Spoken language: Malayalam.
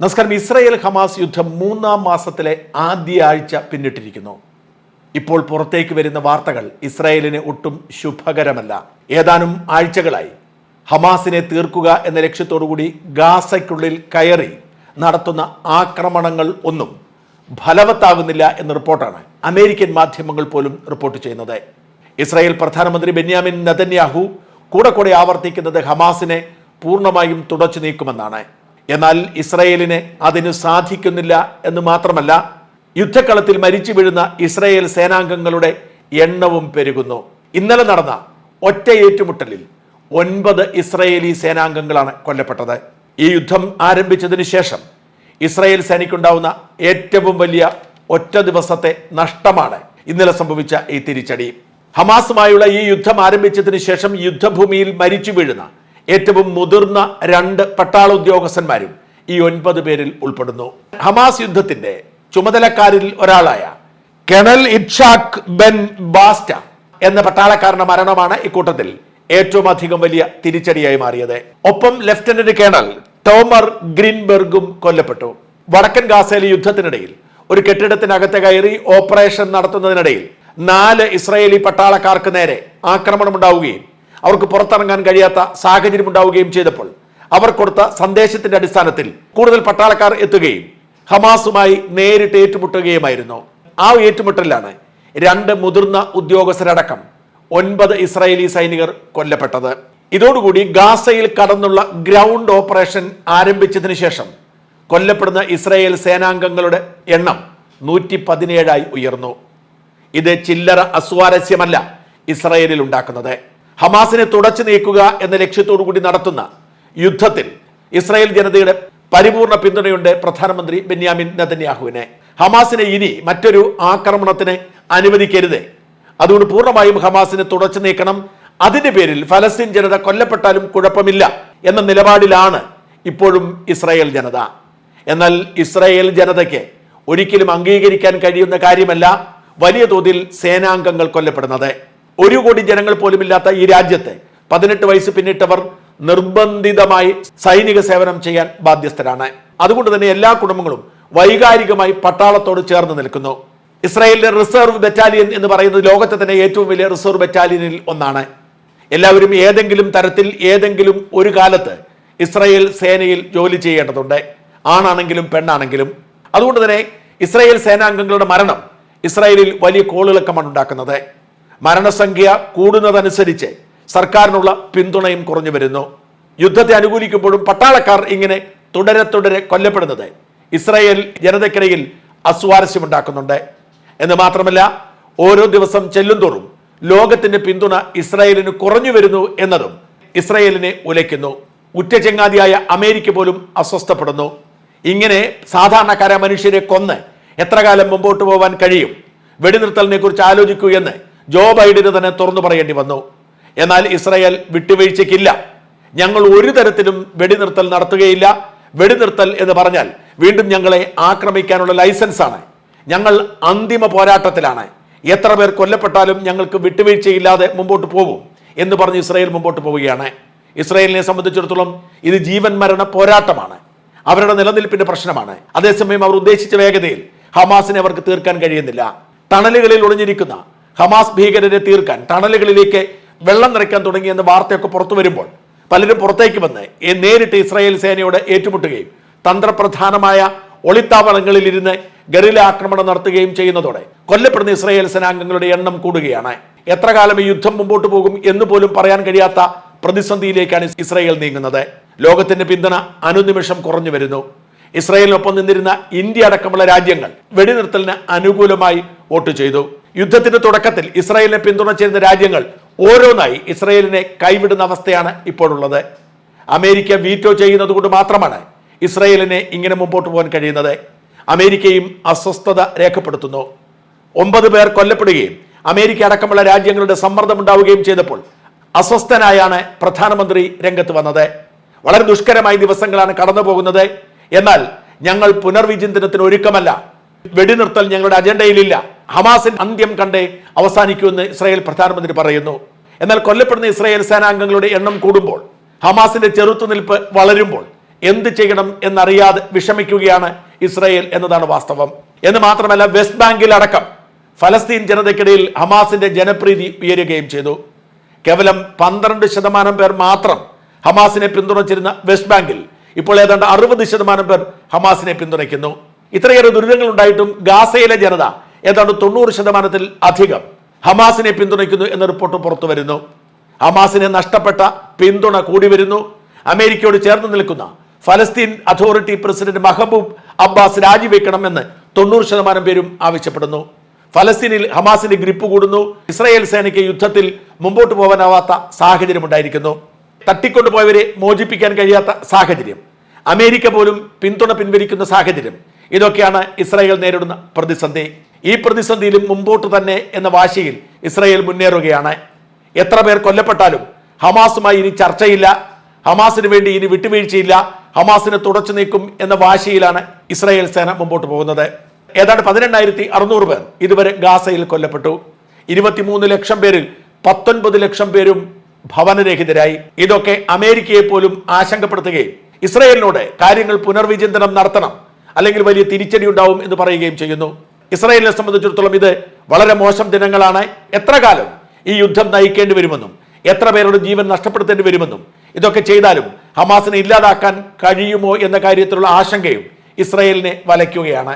നമസ്കാരം. ഇസ്രയേൽ ഹമാസ് യുദ്ധം മൂന്നാം മാസത്തിലെ ആദ്യ ആഴ്ച പിന്നിട്ടിരിക്കുന്നു. ഇപ്പോൾ പുറത്തേക്ക് വരുന്ന വാർത്തകൾ ഇസ്രയേലിന് ഒട്ടും ശുഭകരമല്ല. ഏതാനും ആഴ്ചകളായി ഹമാസിനെ തീർക്കുക എന്ന ലക്ഷ്യത്തോടുകൂടി ഗാസയ്ക്കുള്ളിൽ കയറി നടത്തുന്ന ആക്രമണങ്ങൾ ഒന്നും ഫലവത്താകുന്നില്ല എന്ന റിപ്പോർട്ടാണ് അമേരിക്കൻ മാധ്യമങ്ങൾ പോലും റിപ്പോർട്ട് ചെയ്യുന്നത്. ഇസ്രായേൽ പ്രധാനമന്ത്രി ബെന്യാമിൻ നതന്യാഹു കൂടെ കൂടെ ആവർത്തിക്കുന്നത് ഹമാസിനെ പൂർണമായും തുടച്ചു നീക്കുമെന്നാണ്. എന്നാൽ ഇസ്രയേലിന് അതിന് സാധിക്കുന്നില്ല എന്ന് മാത്രമല്ല യുദ്ധക്കളത്തിൽ മരിച്ചു വീഴുന്ന ഇസ്രയേൽ സേനാംഗങ്ങളുടെ എണ്ണവും പെരുകുന്നു. ഇന്നലെ നടന്ന ഒറ്റ ഏറ്റുമുട്ടലിൽ ഒൻപത് ഇസ്രയേലി സേനാംഗങ്ങളാണ് കൊല്ലപ്പെട്ടത്. ഈ യുദ്ധം ആരംഭിച്ചതിന് ശേഷം ഇസ്രയേൽ സേനയ്ക്കുണ്ടാവുന്ന ഏറ്റവും വലിയ ഒറ്റ ദിവസത്തെ നഷ്ടമാണ് ഇന്നലെ സംഭവിച്ച ഈ തിരിച്ചടി. ഹമാസുമായുള്ള ഈ യുദ്ധം ആരംഭിച്ചതിന് ശേഷം യുദ്ധഭൂമിയിൽ മരിച്ചു വീഴുന്ന ഏറ്റവും മുതിർന്ന രണ്ട് പട്ടാള ഉദ്യോഗസ്ഥന്മാരും ഈ ഒൻപത് പേരിൽ ഉൾപ്പെടുന്നു. ഹമാസ് യുദ്ധത്തിന്റെ ചുമതലക്കാരിൽ ഒരാളായ കെണൽ ഇറ്റ്ഷാഖ് ബെൻ ബാസ്റ്റ എന്ന പട്ടാളക്കാരന്റെ മരണമാണ് ഇക്കൂട്ടത്തിൽ ഏറ്റവും അധികം വലിയ തിരിച്ചടിയായി മാറിയത്. ഒപ്പം ലഫ്റ്റനന്റ് കേണൽ ടോമർ ഗ്രീൻബെർഗും കൊല്ലപ്പെട്ടു. വടക്കൻ ഗാസയിലെ യുദ്ധത്തിനിടയിൽ ഒരു കെട്ടിടത്തിനകത്ത് കയറി ഓപ്പറേഷൻ നടത്തുന്നതിനിടയിൽ നാല് ഇസ്രയേലി പട്ടാളക്കാർക്ക് നേരെ ആക്രമണം ഉണ്ടാവുകയും അവർക്ക് പുറത്തിറങ്ങാൻ കഴിയാത്ത സാഹചര്യം ഉണ്ടാവുകയും ചെയ്തപ്പോൾ അവർ കൊടുത്ത സന്ദേശത്തിന്റെ അടിസ്ഥാനത്തിൽ കൂടുതൽ പട്ടാളക്കാർ എത്തുകയും ഹമാസുമായി നേരിട്ട് ഏറ്റുമുട്ടുകയുമായിരുന്നു. ആ ഏറ്റുമുട്ടലിലാണ് രണ്ട് മുതിർന്ന ഉദ്യോഗസ്ഥരടക്കം ഒൻപത് ഇസ്രായേലി സൈനികർ കൊല്ലപ്പെട്ടത്. ഇതോടുകൂടി ഗാസയിൽ കടന്നുള്ള ഗ്രൗണ്ട് ഓപ്പറേഷൻ ആരംഭിച്ചതിന് ശേഷം കൊല്ലപ്പെടുന്ന ഇസ്രായേൽ സേനാംഗങ്ങളുടെ എണ്ണം നൂറ്റി പതിനേഴായി ഉയർന്നു. ഇത് ചില്ലറ അസ്വാരസ്യമല്ല ഇസ്രായേലിൽ ഉണ്ടാക്കുന്നത്. ഹമാസിനെ തുടച്ചു നീക്കുക എന്ന ലക്ഷ്യത്തോടു കൂടി നടത്തുന്ന യുദ്ധത്തിൽ ഇസ്രായേൽ ജനതയുടെ പരിപൂർണ പിന്തുണയുണ്ട് പ്രധാനമന്ത്രി ബെന്യാമിൻ നെതന്യാഹുവിനെ. ഹമാസിനെ ഇനി മറ്റൊരു ആക്രമണത്തിന് അനുവദിക്കരുത്. അതുകൊണ്ട് പൂർണമായും ഹമാസിനെ തുടച്ചു നീക്കണം. അതിന്റെ പേരിൽ ഫലസ്തീൻ ജനത കൊല്ലപ്പെട്ടാലും കുഴപ്പമില്ല എന്ന നിലപാടിലാണ് ഇപ്പോഴും ഇസ്രായേൽ ജനത. എന്നാൽ ഇസ്രായേൽ ജനതയ്ക്ക് ഒരിക്കലും അംഗീകരിക്കാൻ കഴിയുന്ന കാര്യമല്ല വലിയ തോതിൽ സേനാംഗങ്ങൾ കൊല്ലപ്പെടുന്നത്. ഒരു കോടി ജനങ്ങൾ പോലും ഇല്ലാത്ത ഈ രാജ്യത്തെ പതിനെട്ട് വയസ്സ് പിന്നിട്ടവർ നിർബന്ധിതമായി സൈനിക സേവനം ചെയ്യാൻ ബാധ്യസ്ഥരാണ്. അതുകൊണ്ട് തന്നെ എല്ലാ കുടുംബങ്ങളും വൈകാരികമായി പട്ടാളത്തോട് ചേർന്ന് നിൽക്കുന്നു. ഇസ്രായേലിന്റെ റിസർവ് ബറ്റാലിയൻ എന്ന് പറയുന്നത് ലോകത്തെ തന്നെ ഏറ്റവും വലിയ റിസർവ് ബറ്റാലിയനിൽ ഒന്നാണ്. എല്ലാവരും ഏതെങ്കിലും തരത്തിൽ ഏതെങ്കിലും ഒരു കാലത്ത് ഇസ്രായേൽ സേനയിൽ ജോലി ചെയ്യേണ്ടതുണ്ട്. ആണാണെങ്കിലും പെണ്ണാണെങ്കിലും. അതുകൊണ്ട് തന്നെ ഇസ്രായേൽ സേനാംഗങ്ങളുടെ മരണം ഇസ്രായേലിൽ വലിയ കോളിളക്കമാണ് ഉണ്ടാക്കുന്നത്. മരണസംഖ്യ കൂടുന്നതനുസരിച്ച് സർക്കാരിനുള്ള പിന്തുണയും കുറഞ്ഞു വരുന്നു. യുദ്ധത്തെ അനുകൂലിക്കുമ്പോഴും പട്ടാളക്കാർ ഇങ്ങനെ തുടരെ തുടരെ കൊല്ലപ്പെടുന്നത് ഇസ്രായേൽ ജനതയ്ക്കിടയിൽ അസ്വാരസ്യമുണ്ടാക്കുന്നുണ്ട്. എന്ന് മാത്രമല്ല ഓരോ ദിവസം ചെല്ലുംതോറും ലോകത്തിന്റെ പിന്തുണ ഇസ്രായേലിന് കുറഞ്ഞു വരുന്നു എന്നതും ഇസ്രായേലിനെ ഉലയ്ക്കുന്നു. ഉറ്റ അമേരിക്ക പോലും അസ്വസ്ഥപ്പെടുന്നു. ഇങ്ങനെ സാധാരണക്കാരായ മനുഷ്യരെ കൊന്ന് എത്ര കാലം മുമ്പോട്ട് പോകാൻ കഴിയും? വെടിനിർത്തലിനെ കുറിച്ച് ആലോചിക്കൂ എന്ന് ജോ ബൈഡന് തന്നെ തുറന്നു പറയേണ്ടി വന്നു. എന്നാൽ ഇസ്രായേൽ വിട്ടുവീഴ്ചയ്ക്കില്ല. ഞങ്ങൾ ഒരു തരത്തിലും വെടിനിർത്തൽ നടത്തുകയില്ല. വെടിനിർത്തൽ എന്ന് പറഞ്ഞാൽ വീണ്ടും ഞങ്ങളെ ആക്രമിക്കാനുള്ള ലൈസൻസ് ആണ് ഞങ്ങൾ അന്തിമ പോരാട്ടത്തിലാണ്. എത്ര പേർ കൊല്ലപ്പെട്ടാലും ഞങ്ങൾക്ക് വിട്ടുവീഴ്ചയില്ലാതെ മുമ്പോട്ട് പോകും എന്ന് പറഞ്ഞ് ഇസ്രായേൽ മുമ്പോട്ട് പോവുകയാണ്. ഇസ്രായേലിനെ സംബന്ധിച്ചിടത്തോളം ഇത് ജീവൻ മരണ പോരാട്ടമാണ്. അവരുടെ നിലനിൽപ്പിന്റെ പ്രശ്നമാണ്. അതേസമയം അവർ ഉദ്ദേശിച്ച വേഗതയിൽ ഹമാസിനെ അവർക്ക് തീർക്കാൻ കഴിയുന്നില്ല. ടണലുകളിൽ ഒളിഞ്ഞിരിക്കുന്ന ഹമാസ് ഭീകരരെ തീർക്കാൻ ടണലുകളിലേക്ക് വെള്ളം നിറയ്ക്കാൻ തുടങ്ങിയെന്ന വാർത്തയൊക്കെ പുറത്തു വരുമ്പോൾ പലരും പുറത്തേക്ക് വന്ന് നേരിട്ട് ഇസ്രായേൽ സേനയോട് ഏറ്റുമുട്ടുകയും തന്ത്രപ്രധാനമായ ഒളിത്താവളങ്ങളിൽ ഇരുന്ന് ഗറില ആക്രമണം നടത്തുകയും ചെയ്യുന്നതോടെ കൊല്ലപ്പെടുന്ന ഇസ്രായേൽ സേനാംഗങ്ങളുടെ എണ്ണം കൂടുകയാണ്. എത്ര കാലം ഈ യുദ്ധം മുമ്പോട്ട് പോകും എന്ന് പോലും പറയാൻ കഴിയാത്ത പ്രതിസന്ധിയിലേക്കാണ് ഇസ്രായേൽ നീങ്ങുന്നത്. ലോകത്തിന്റെ പിന്തുണ അനുനിമിഷം കുറഞ്ഞു വരുന്നു. ഇസ്രായേലിനൊപ്പം നിന്നിരുന്ന ഇന്ത്യ അടക്കമുള്ള രാജ്യങ്ങൾ വെടിനിർത്തലിന് അനുകൂലമായി വോട്ട് ചെയ്തു. യുദ്ധത്തിന്റെ തുടക്കത്തിൽ ഇസ്രായേലിനെ പിന്തുണച്ചിരുന്ന രാജ്യങ്ങൾ ഓരോന്നായി ഇസ്രായേലിനെ കൈവിടുന്ന അവസ്ഥയാണ് ഇപ്പോഴുള്ളത്. അമേരിക്ക വീറ്റോ ചെയ്യുന്നത് കൊണ്ട് മാത്രമാണ് ഇസ്രായേലിനെ ഇങ്ങനെ മുമ്പോട്ട് പോകാൻ കഴിയുന്നത്. അമേരിക്കയും അസ്വസ്ഥത രേഖപ്പെടുത്തുന്നു. ഒമ്പത് പേർ കൊല്ലപ്പെടുകയും അമേരിക്ക അടക്കമുള്ള രാജ്യങ്ങളുടെ സമ്മർദ്ദം ഉണ്ടാവുകയും ചെയ്തപ്പോൾ അസ്വസ്ഥനായാണ് പ്രധാനമന്ത്രി രംഗത്ത് വന്നത്. വളരെ ദുഷ്കരമായ ദിവസങ്ങളാണ് കടന്നു പോകുന്നത് എന്നാൽ ഞങ്ങൾ പുനർവിചിന്തനത്തിന് ഒരുക്കമല്ല. വെടിനിർത്തൽ ഞങ്ങളുടെ അജണ്ടയിലില്ല. ഹമാസിൻ അന്ത്യം കണ്ടേ അവസാനിക്കുമെന്ന് ഇസ്രായേൽ പ്രധാനമന്ത്രി പറയുന്നു. എന്നാൽ കൊല്ലപ്പെടുന്ന ഇസ്രായേൽ സേനാംഗങ്ങളുടെ എണ്ണം കൂടുമ്പോൾ ഹമാസിന്റെ ചെറുത്തുനിൽപ്പ് വളരുമ്പോൾ എന്ത് ചെയ്യണം എന്നറിയാതെ വിഷമിക്കുകയാണ് ഇസ്രായേൽ എന്നതാണ് വാസ്തവം. എന്ന് മാത്രമല്ല വെസ്റ്റ് ബാങ്കിൽ അടക്കം ഫലസ്തീൻ ജനതയ്ക്കിടയിൽ ഹമാസിന്റെ ജനപ്രീതി ഉയരുകയും ചെയ്തു. കേവലം പന്ത്രണ്ട് ശതമാനം പേർ മാത്രം ഹമാസിനെ പിന്തുണച്ചിരുന്ന വെസ്റ്റ് ബാങ്കിൽ ഇപ്പോൾ ഏതാണ്ട് അറുപത് ശതമാനം പേർ ഹമാസിനെ പിന്തുണയ്ക്കുന്നു. ഇത്രയേറെ ദുരിതങ്ങൾ ഉണ്ടായിട്ടും ഗാസയിലെ ജനത ഏതാണ്ട് തൊണ്ണൂറ് ശതമാനത്തിൽ അധികം ഹമാസിനെ പിന്തുണയ്ക്കുന്നു എന്ന റിപ്പോർട്ട് പുറത്തു വരുന്നു. ഹമാസിനെ നഷ്ടപ്പെട്ട പിന്തുണ കൂടി വരുന്നു. അമേരിക്കയോട് ചേർന്ന് നിൽക്കുന്ന ഫലസ്തീൻ അതോറിറ്റി പ്രസിഡന്റ് മഹബൂബ് അബ്ബാസ് രാജിവെക്കണമെന്ന് തൊണ്ണൂറ് ശതമാനം പേരും ആവശ്യപ്പെടുന്നു. ഫലസ്തീനിൽ ഹമാസിന്റെ ഗ്രിപ്പ് കൂടുന്നു. ഇസ്രായേൽ സേനയ്ക്ക് യുദ്ധത്തിൽ മുമ്പോട്ട് പോകാനാവാത്ത സാഹചര്യം ഉണ്ടായിരിക്കുന്നു. തട്ടിക്കൊണ്ടുപോയവരെ മോചിപ്പിക്കാൻ കഴിയാത്ത സാഹചര്യം. അമേരിക്ക പോലും പിന്തുണ പിൻവലിക്കുന്ന സാഹചര്യം. ഇതൊക്കെയാണ് ഇസ്രായേൽ നേരിടുന്ന പ്രതിസന്ധി. ഈ പ്രതിസന്ധിയിലും മുമ്പോട്ട് തന്നെ എന്ന വാശിയിൽ ഇസ്രായേൽ മുന്നേറുകയാണ്. എത്ര പേർ കൊല്ലപ്പെട്ടാലും ഹമാസുമായി ഇനി ചർച്ചയില്ല. ഹമാസിന് വേണ്ടി ഇനി വിട്ടുവീഴ്ചയില്ല. ഹമാസിനെ തുടച്ചു നീക്കും എന്ന വാശിയിലാണ് ഇസ്രായേൽ സേന മുമ്പോട്ട് പോകുന്നത്. ഏതാണ്ട് പതിനെണ്ണായിരത്തി അറുന്നൂറ് പേർ ഇതുവരെ ഗാസയിൽ കൊല്ലപ്പെട്ടു. ഇരുപത്തിമൂന്ന് ലക്ഷം പേരിൽ പത്തൊൻപത് ലക്ഷം പേരും ഭവനരഹിതരായി. ഇതൊക്കെ അമേരിക്കയെ പോലും ആശങ്കപ്പെടുത്തുകയും ഇസ്രയേലിനോട് കാര്യങ്ങൾ പുനർവിചിന്തനം നടത്തണം അല്ലെങ്കിൽ വലിയ തിരിച്ചടി ഉണ്ടാവും എന്ന് പറയുകയും ചെയ്യുന്നു. ഇസ്രായേലിനെ സംബന്ധിച്ചിടത്തോളം ഇത് വളരെ മോശം ദിനങ്ങളാണ്. എത്ര കാലം ഈ യുദ്ധം നയിക്കേണ്ടി വരുമെന്നും എത്ര പേരുടെ ജീവൻ നഷ്ടപ്പെടുത്തേണ്ടി വരുമെന്നും ഇതൊക്കെ ചെയ്താലും ഹമാസിനെ ഇല്ലാതാക്കാൻ കഴിയുമോ എന്ന കാര്യത്തിലുള്ള ആശങ്കയും ഇസ്രായേലിനെ വലയ്ക്കുകയാണ്.